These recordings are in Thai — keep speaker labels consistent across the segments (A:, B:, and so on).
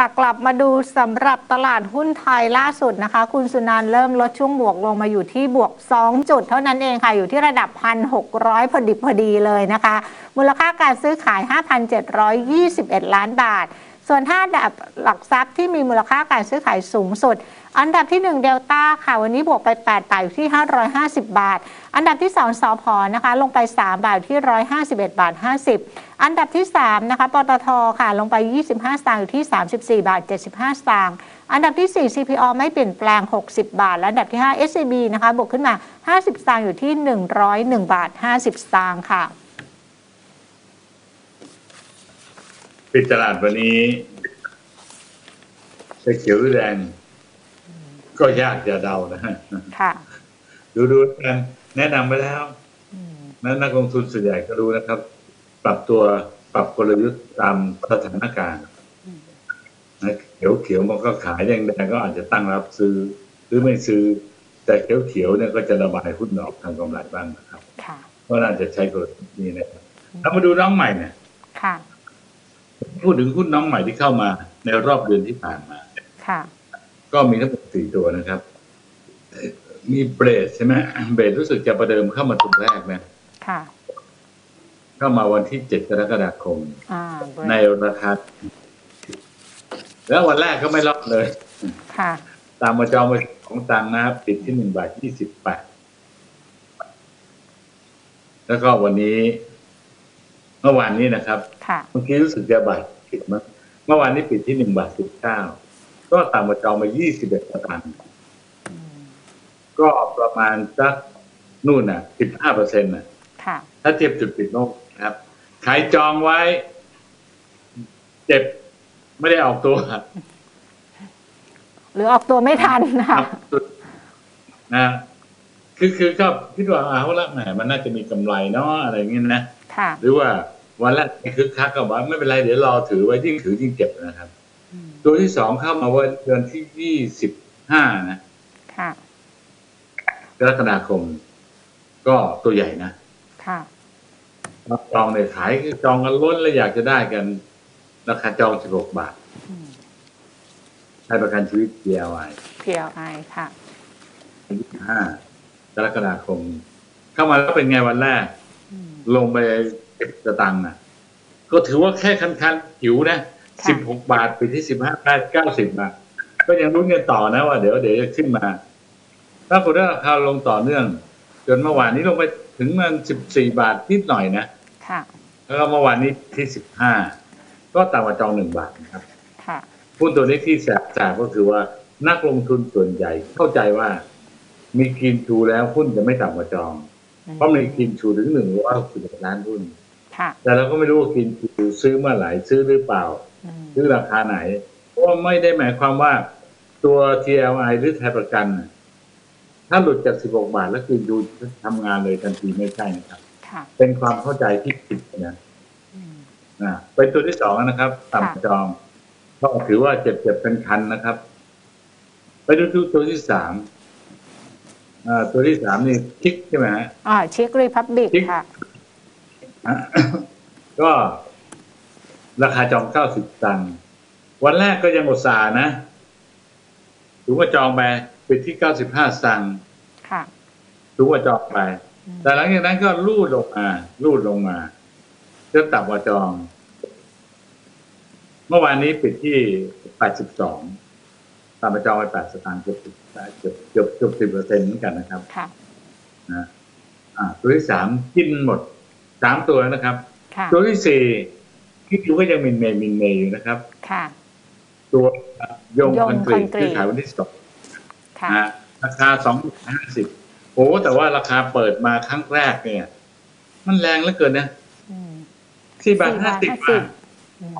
A: ค่ะ กลับมาดูสำหรับตลาดหุ้นไทยล่าสุดนะคะ คุณสุนันเริ่มลดช่วงบวกลงมาอยู่ที่บวก 2 จุด เท่านั้นเองค่ะ อยู่ที่ระดับ 1,600 พอดิบพอดีเลยนะคะ มูลค่าการซื้อขาย 5,721 ล้านบาท ส่วนถ้าดับหลักทรัพย์ที่มีมูลค่าการซื้อขายสูงสุด อันดับที่ 1 เดลต้าค่ะ วันนี้บวกไป8บาทอยู่ที่ 550 บาท อันดับที่ 2สอพอนะคะลงไป 3 บาทอยู่ที่ 151บาท50 อันดับที่ 3 นะคะปตทค่ะลงไป 25 สตางค์อยู่ที่ 34 บาท 75 สตางค์อันดับที่ 4 CPO ไม่เปลี่ยนแปลง 60 บาท และอันดับที่ 5 SCB นะคะบวกขึ้นมา 50 สตางค์อยู่ที่ 101 บาท 50 สตางค์ค่ะ
B: ปิดตลาดวันนี้จะเขียวหรือแดงก็ยากจะเดานะฮะ
A: ค่ะ
B: ดูดูกัน แนะนำไปแล้วนั้นนักลงทุนส่วนใหญ่ก็รู้นะครับ ปรับตัวปรับกลยุทธ์ตามสถานการณ์นะเขียวเขียวมันก็ขายแดงแดงก็อาจจะตั้งรับซื้อ หรือไม่ซื้อ แต่เขียวเขียวเนี่ยก็จะระบายหุ้นออกทางกำไรบ้างนะครับ
A: ค่ะ
B: เพราะน่าจะใช้กลยุทธ์นี้นะครับถ้ามาดูน้องใหม่เนี่ย
A: ค่ะ
B: พูดถึงหุ้นน้องใหม่ที่เข้ามา ในรอบเดือนที่ผ่านมา
A: ค่ะ
B: ก็มีทั้งหมดสี่ตัวนะครับเอ่อ มีเบรดใช่ไหมเบรดรู้สึกจะประเดิมเข้ามาตัวแรกนะ
A: ค่ะ
B: เข้ามาวันที่เจ็ดกรกฎาคม
A: อ่าเบร
B: ใน
A: ก
B: ราคาแล้ววันแรกก็ไม่รอดเลย
A: ค่ะ
B: ตามมาจองไปของตังค์นะครับปิดที่หนึ่งบาทยี่สิบแปดแล้วก็วันนี้ เมื่อวานนี้นะครับ
A: ค่ะ
B: เมื่อกี้รู้สึกจะบาทปิดมั้งเมื่อวานนี้ปิดที่หนึ่งบาทสิบเก้าก็ตามมาจองมายี่สิบเอ็ดสตางค์ ก็ประมาณสักนู่นน่ะสิบห้าเปอร์เซ็นต์น่ะ
A: ค่ะ
B: ถ้าเทียบจุดปิดโลกนะครับใครจองไว้ เจ็บไม่ได้ออกตัว
A: หรือออกตัวไม่ทัน
B: ค
A: ค่ะ
B: รับนะคือคือก็คิดว่าเอาละแหมมันน่าจะมีกำไรเนาะอะไรอย่างเงี้ยนะ
A: ค่ะ
B: หรือว่าวันแรกคึกคักก็ว่าไม่เป็นไรเดี๋ยวรอถือไว้ยิ่งถือยิ่งเจ็บนะครับ ตัวที่สองเข้ามาวันเดือนที่ยี่สิบห้านะ
A: ค่ะ
B: กรกฎาคม ก็ตัวใหญ่นะ
A: ค่ะ
B: จองเนี่ยขายจองกันล้นแล้วอยากจะได้กัน ราคาจองสิบหกบาท
A: อืม
B: ให้ประกันชีวิต DIY
A: เพียวไอค่ะ
B: ห้ากรกฎาคม เข้ามาแล้วเป็นไงวันแรก
A: อืม
B: ลงไปเก็บสตังค์นะก็ถือว่าแค่คันคันๆหิวนะ
A: ค่ะ
B: สิบหกบาทไปที่สิบห้าบาทเก้าสิบบาท ก็ยังรุ้นกันต่อนะว่าเดี๋ยวเดี๋ยวจะขึ้นมา ถ้าผลราคาลงต่อเนื่อง จนเมื่อวานนี้ลงไปถึงมันสิบสี่บาทนิดหน่อยนะ
A: ค่ะ
B: แล้วก็เมื่อวานนี้ที่สิบห้าก็ต่ำกว่าจองหนึ่งบาทนะครับ
A: ค่ะ
B: หุ้นตัวนี้ที่แสบแสบก็คือว่านักลงทุนส่วนใหญ่เข้าใจว่ามีกินชูแล้วหุ้นจะไม่ต่ำกว่าจอง เพราะมีกินชูถึงหนึ่งร้อยหกสิบล้านหุ้น
A: ค่ะ
B: แต่เราก็ไม่รู้ว่ากินชูซื้อเมื่อไหร่ซื้อหรือเปล่า
A: อืม
B: ซื้อราคาไหน เพราะว่าไม่ได้หมายความว่าตัว TLI หรือไทยประกันน่ะ ถ้าหลุดจาก 16 บาทแล้วคือดูทำงานเลยทันทีไม่ใช่นะครับ
A: ค่ะ
B: เป็นความเข้าใจที่ผิดนะ
A: อืม
B: นะเป็นตัวที่สองนะครับต่ำจองก็ถือว่าเจ็บเจ็บเป็นคันนะครับ ไปดูตัวที่สามอ่าตัวที่สามนี่คิกใช่ไหมฮะ
A: อ่าเช็ครีพับบิก
B: ที่
A: ค่ะ
B: อะ ก็ราคาจองเก้าสิบตังค์วันแรกก็ยังอุตส่าห์นะถือว่าจองไป ไปที่เก้าสิบห้าตังค์
A: ค่ะ
B: ถือว่าจองไป
A: อืม
B: แต่หลังจากนั้นก็ลูดลงมาลูดลงมาจนต่ำกว่าจอง เมื่อวานนี้ปิดที่แปดสิบสองตามมาจองไปแปดสตางค์เกือบเกือบเกือบเกือบสิบเปอร์เซ็นต์เหมือนกันนะครับ
A: ค่ะ
B: นะ อ่า ตัวที่สามกินหมดสามตัวแล้วนะครับ
A: ค่ะ
B: ตัวที่สี่ที่ดูก็ยังมินเมย์มินเมย์อยู่นะครับ
A: ค่ะ
B: ตัวยง
A: ยง
B: คอนกรีต
A: คอนกรีต
B: ที่ขายวันที่สอง
A: ค่ะ
B: นะฮะราคาสองห้าสิบโอ้แต่ว่าราคาเปิดมาครั้งแรกเนี่ย มันแรงเหลือเกินนะ
A: อืม
B: สี่บาทห้าสิบ
A: 4.50
B: บาท
A: อืม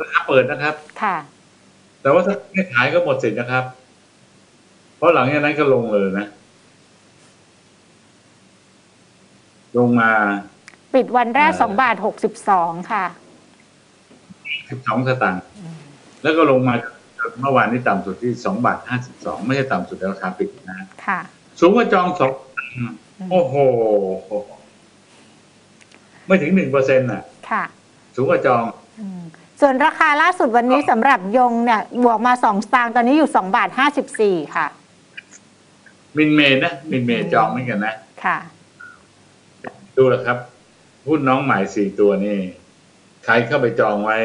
B: ราคาเปิดนะครับ
A: ค่ะ
B: แต่ว่าถ้าไม่ขายก็หมดสิทธิ์นะครับ เพราะหลังจากนั้นก็ลงเลยนะ ลงมา
A: ปิดวันแรก
B: เอ่อ
A: สองบาทหกสิบสองค่ะ
B: สิบสองสตางค์แล้วก็ลงมา เมื่อวานนี้ต่ำสุดที่สองบาทห้าสิบสองไม่ใช่ต่ำสุดในราคาปิดนะ
A: ค่ะ
B: สูงกว่าจองสอง
A: อืม
B: โอ้โห ไม่ถึงหนึ่งเปอร์เซ็นต์่ะ
A: ค่ะ
B: สูงกว่าจอง
A: อืมส่วนราคาล่าสุดวันนี้สำหรับยงเนี่ยบวกมา2สตางค์ตอนนี้อยู่2บาท54ค่ะ
B: มินเมย์นะมินเมย์จองเหมือนกันนะ
A: ค่ะ
B: ดูแล้วครับหุ้นน้องใหม่สี่ตัวนี่ใครเข้าไปจองไว้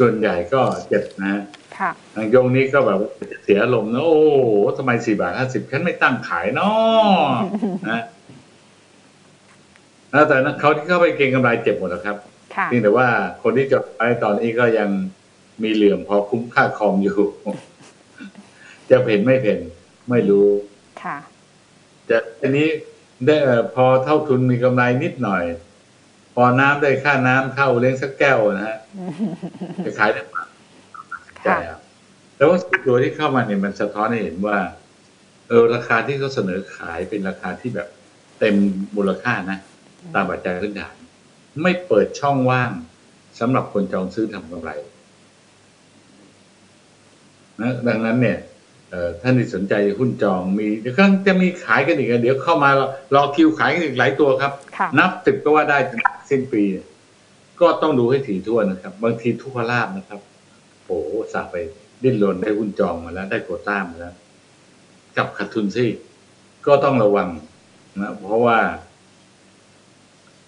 B: ส่วนใหญ่ก็เจ็บนะ
A: ค่ะ
B: ทางยงนี้ก็แบบว่าเสียลมณ์นะ โอ้โหทำไมสี่บาทห้าสิบฉันไม่ตั้งขายเนาะนะแล้วแต่นั้นเขาที่เข้าไปเก็งกำไรเจ็บหมดแล้วครับ
A: ค่ะ
B: เพียงแต่ว่าคนที่จดไว้ตอนนี้ก็ยังมีเหลื่อมพอคุ้มค่าคอมอยู่ จะเพ่นไม่เพ่นไม่รู้
A: ค่ะ
B: จะอันนี้ได้เอ่อพอเท่าทุนมีกำไรนิดหน่อยพ อน้ำได้ค่าน้ำเข้าเลี้ยงสักแก้วนะฮะจะขายได้มากใจ
A: ค่ะ
B: ครับแต่ว่าสิ่งตัวที่เข้ามาเนี่ยมันสะท้อนให้เห็นว่า เออราคาที่เขาเสนอขายเป็นราคาที่แบบเต็มมูลค่านะ ตามปัจจัยพื้นฐาน ไม่เปิดช่องว่างสำหรับคนจองซื้อทำกำไรนะดังนั้นเนี่ยเอ่อ ท่านที่สนใจหุ้นจองมีเดี๋ยวก็จะมีขายกันอีกอะเดี๋ยวเข้ามารอรอคิวขายกันอีกหลายตัวครับ
A: ค่ะ
B: นับสิบก็ว่าได้ถึงสิ้นปีเนี่ยก็ต้องดูให้ถี่ถ้วนนะครับ บางทีทุกขลาบนะครับโอ้โหสาไปดิ้นรนได้หุ้นจองมาแล้วได้โควต้ามาแล้วกลับขาดทุนสิก็ต้องระวังนะเพราะว่า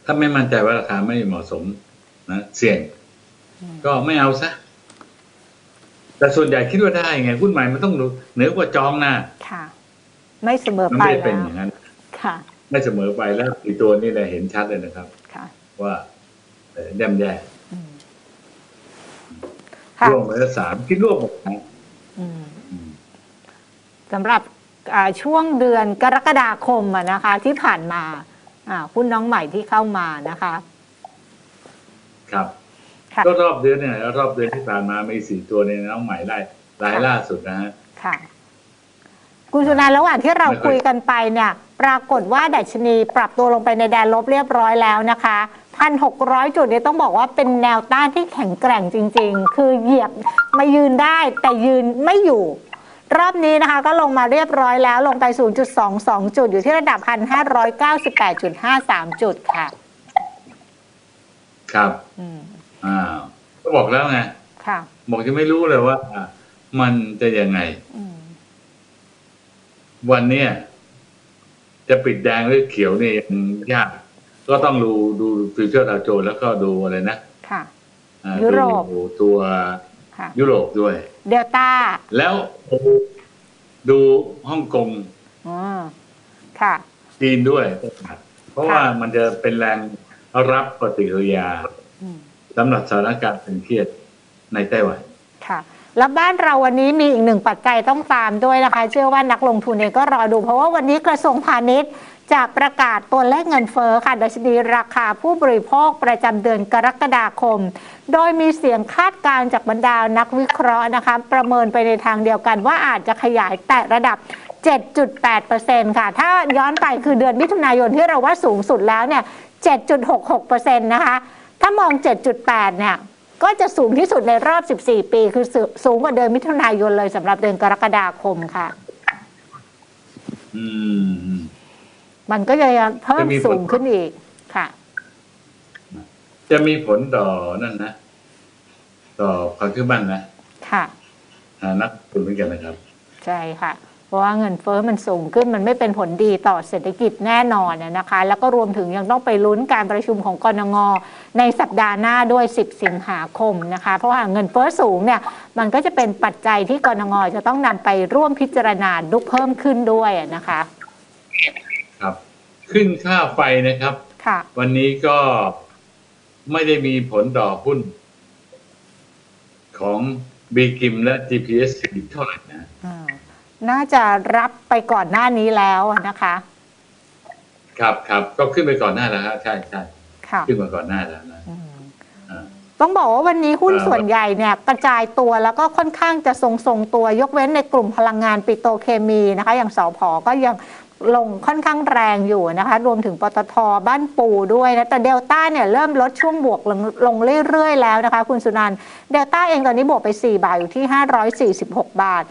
B: ถ้าไม่มั่นใจว่าราคาไม่เหมาะสมนะเสี่ยง
A: อืม
B: ก็ไม่เอาซะ แต่ส่วนใหญ่คิดว่าได้ไงหุ้นใหม่มันต้องเหนือกว่าจองนะ
A: ค่ะ ไม่เสมอ
B: มัน
A: ไป
B: ไม่ได้เป็น
A: แล้ว
B: อย่างนั้น
A: ค่ะ
B: ไม่เสมอไปแล้วอีกตัวนี้เนี่ยเห็นชัดเลยนะครับ
A: ค่ะ
B: ว่าเอ่อย่ำแย่
A: อืมค่ะ
B: ร่วงไปแล้วสามคิดร่วงหมดนะ
A: อืม
B: อืม
A: สำหรับอ่าช่วงเดือนกรกฎาคมอะนะคะ ที่ผ่านมาอ่าหุ้นน้องใหม่ที่เข้ามานะคะ
B: ครับ
A: ค่ะ
B: ก็รอบเดือนเนี่ยรอบเดือนที่ผ่านมามีสี่ตัวในน้องใหม่ไล่รายล่าสุดนะฮะ
A: ค่ะคุณสุนันท์ระหว่างที่เรา
B: ไม่ค่อย
A: คุยกันไปเนี่ย ปรากฏว่าดัชนีปรับตัวลงไปในแดนลบเรียบร้อยแล้วนะคะพันหกร้อยจุดเนี่ยต้องบอกว่าเป็นแนวต้านที่แข็งแกร่งจริง ๆ คือเหยียบมายืนได้แต่ยืนไม่อยู่ รอบนี้นะคะก็ลงมาเรียบร้อยแล้วลงไป 0.22 จุด อยู่ที่ระดับ 1,598.53 จุดค่ะ
B: ครับ
A: อืม
B: อ้าวก็บอกแล้วไง
A: ค่ะ
B: บอกจะไม่รู้เลยว่าอะมันจะยังไง
A: อืม
B: วันเนี้ยจะปิดแดงหรือเขียวนี่ยังยากก็ต้องดูดูฟิวเจอร์ดาวโจนส์แล้วก็ดูอะไรนะ
A: ค่ะ
B: อ่า
A: ยุโรป
B: ดูตัว
A: ค่ะ
B: ยุโรปด้วย
A: เดลต้า
B: แล้วดูฮ่องกง
A: อ๋อค่ะ
B: จีนด้วย เพราะ
A: ค่ะ
B: ว่ามันจะเป็นแรงรับปฏิกิริยา
A: อืม
B: สำหรับสถานการณ์ตึงเครียดในไต้หวัน
A: ค่ะแล้วบ้านเราวันนี้มีอีกหนึ่งปัจจัยต้องตามด้วยนะคะ เชื่อว่านักลงทุนเองก็รอดู เพราะว่าวันนี้กระทรวงพาณิชย์จะประกาศตัวเลขเงินเฟ้อค่ะดัชนีราคาผู้บริโภคประจำเดือนกรกฎาคม โดยมีเสียงคาดการณ์จากบรรดานักวิเคราะห์นะคะ ประเมินไปในทางเดียวกันว่าอาจจะขยายแต่ระดับ 7.8%ค่ะ ถ้าย้อนไปคือเดือนมิถุนายนที่เราว่าสูงสุดแล้วเนี่ย 7.66%นะคะ ถ้ามอง 7.8 เนี่ย ก็จะสูงที่สุดในรอบ 14 ปี คือสูสูงกว่าเดือนมิถุนายนเลยสำหรับเดือนกรกฎาคมค่ะ
B: อืม
A: มันก็จะเพิ่ม
B: จะมีผล
A: สูงขึ้นอีกค่ะ
B: จะมีผลต่อนั่นนะ ต่อความเชื่อมั่นนะ
A: ค่ะ
B: หานักลงทุนเหมือนกันนะครับ
A: ใช่ค่ะเพ ราะว่าเงินเฟ้อมันสูงขึ้นมันไม่เป็นผลดีต่อเศรษฐกิจแน่นอนนะนะคะ แล้วก็รวมถึงยังต้องไปลุ้นการประชุมของกรงงในสัปดาห์หน้าด้วย 10 สิงหาคมนะคะ เพราะว่าเงินเฟ้อสูงเนี่ยมันก็จะเป็นปัจจัยที่กรงงจะต้องนำไปร่วมพิจารณาดุกเพิ่มขึ้นด้วยนะคะ
B: ครับขึ้นค่าไฟนะครับ
A: ค่ะ
B: วันนี้ก็ไม่ได้มีผลต่อหุ้น ของบีกิมและ GPS เท่าไหร่นะ
A: อ่า น่าจะรับไปก่อนหน้านี้แล้วนะคะ
B: ครับครับก็ขึ้นไปก่อนหน้าแล้วฮะใช่ใช่
A: ค่ะ
B: ขึ้นมาก่อนหน้าแล้วนะ
A: อืม
B: อ่า
A: ต้องบอกว่าวันนี้หุ้น
B: เอ่อ
A: ส่วนใหญ่เนี่ยกระจายตัวแล้วก็ค่อนข้างจะทรงทรงๆตัวยกเว้นในกลุ่มพลังงานปิโตรเคมีนะคะ อย่างสอพอก็ยังลงค่อนข้างแรงอยู่นะคะ รวมถึงปตทบ้านปูด้วยนะ แต่เดลต้าเนี่ยเริ่มลดช่วงบวกลงลงเรื่อยๆแล้วนะคะ คุณสุนันท์เดลต้าเองตอนนี้บวกไป 4 บาทอยู่ที่ 546 บาท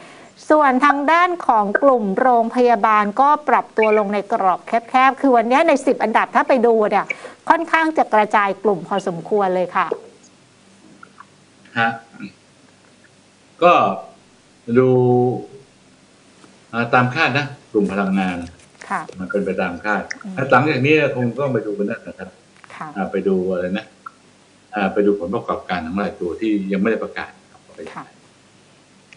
A: ส่วนทางด้านของกลุ่มโรงพยาบาลก็ปรับตัวลงในกรอบแคบๆ คือวันนี้ใน 10 อันดับถ้าไปดูเนี่ย ค่อนข้างจะกระจายกลุ่มพอสมควรเลยค่ะ
B: ฮะ ก็ดูอ่าตามคาดนะ กลุ่มพลังงาน
A: ค่ะ
B: มันเป็นไปตามคาด
A: อืม
B: หลังจากนี้คงต้องไปดูกันนะครับ
A: ค่ะ
B: อ่าไปดูอะไรนะอ่าไปดูผลประกอบการของหลายตัวที่ยังไม่ได้ประกาศครับว่าเป็นยัง
A: ค่ะ
B: ไง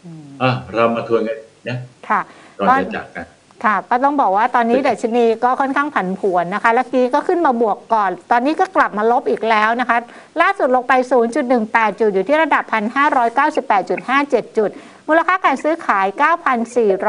A: อืม
B: อะเรามาทวนกันนะ
A: ค่ะ
B: ก่อน
A: ก็
B: จะจากกัน
A: ค่ะก็ต้องบอกว่าตอนนี้ดัชนีก็ค่อนข้างผันผวนนะคะแล้วกี้ก็ขึ้นมาบวกก่อน ตอนนี้ก็กลับมาลบอีกแล้วนะคะ ล่าสุดลงไป 0.18 จุด อยู่ที่ระดับ 1,598.57 จุด มูลค่าการซื้อขาย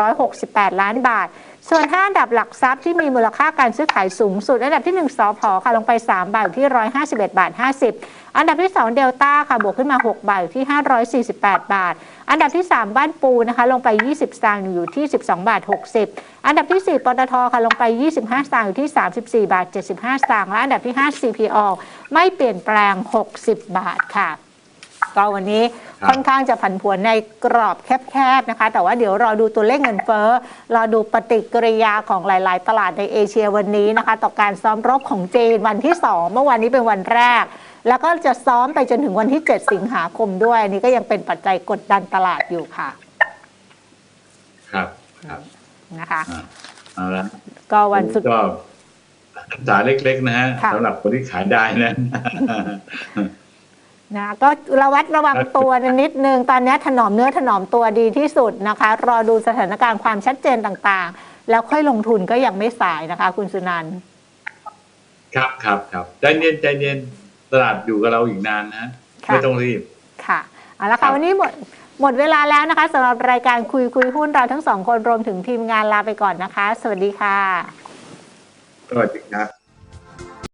A: 9,468 ล้านบาท ส่วน 5 อันดับหลักทรัพย์ที่มีมูลค่าการซื้อขายสูงสุด อันดับที่ 1สพค่ะลงไป 3 บาทอยู่ที่ 151 บาท 50 อันดับที่ 2 เดลต้าค่ะบวกขึ้นมา 6 บาทอยู่ที่ 548 บาท อันดับที่ 3 บ้านปูนะคะลงไป 20 สตางค์อยู่ที่ 12 บาท 60 อันดับที่ 4ปตทค่ะลงไป 25 สตางค์อยู่ที่ 34 บาท 75 สตางค์และอันดับที่ 5 CPO ไม่เปลี่ยนแปลง 60 บาทค่ะก็วันนี้
B: ครับ
A: ค่อนข้างจะผันผวนในกรอบแคบๆนะคะ แต่ว่าเดี๋ยวรอดูตัวเลขเงินเฟ้อรอดูปฏิกิริยาของหลาย ๆ ตลาดในเอเชียวันนี้นะคะ ต่อการซ้อมรบของจีนวันที่ 2 เมื่อวันนี้เป็นวันแรก แล้วก็จะซ้อมไปจนถึงวันที่ 7 สิงหาคมด้วยอันนี้ก็ยังเป็นปัจจัยกดดันตลาดอยู่ค่ะ
B: ครับครับ
A: นะคะ
B: อ่าเอาละ
A: ก็วันสุด
B: ก็สาเล็ก ๆ นะฮะ
A: ค่ะ
B: สำหรับคนที่ขายได้นะ
A: นะก็ระวัดระวังตัวนิดนึง ตอนนี้ถนอมเนื้อถนอมตัวดีที่สุดนะคะ รอดูสถานการณ์ความชัดเจนต่างๆ แล้วค่อยลงทุนก็ยังไม่สายนะคะ คุณสุนันท์
B: ครับครับครับใจเย็นใจเย็น ตลาดอยู่กับเราอีกนานนะ
A: ค่ะ
B: ไม่ต้องรีบ
A: ค่ะเอาละ
B: ครั
A: ค่ะ
B: บ
A: วันนี้หมดหมดเวลาแล้วนะคะสำหรับรายการคุยคุยหุ้นเราทั้งสองคนรวมถึงทีมงานลาไปก่อนนะคะ สวัสดีค่ะ
B: สวัสดีครับ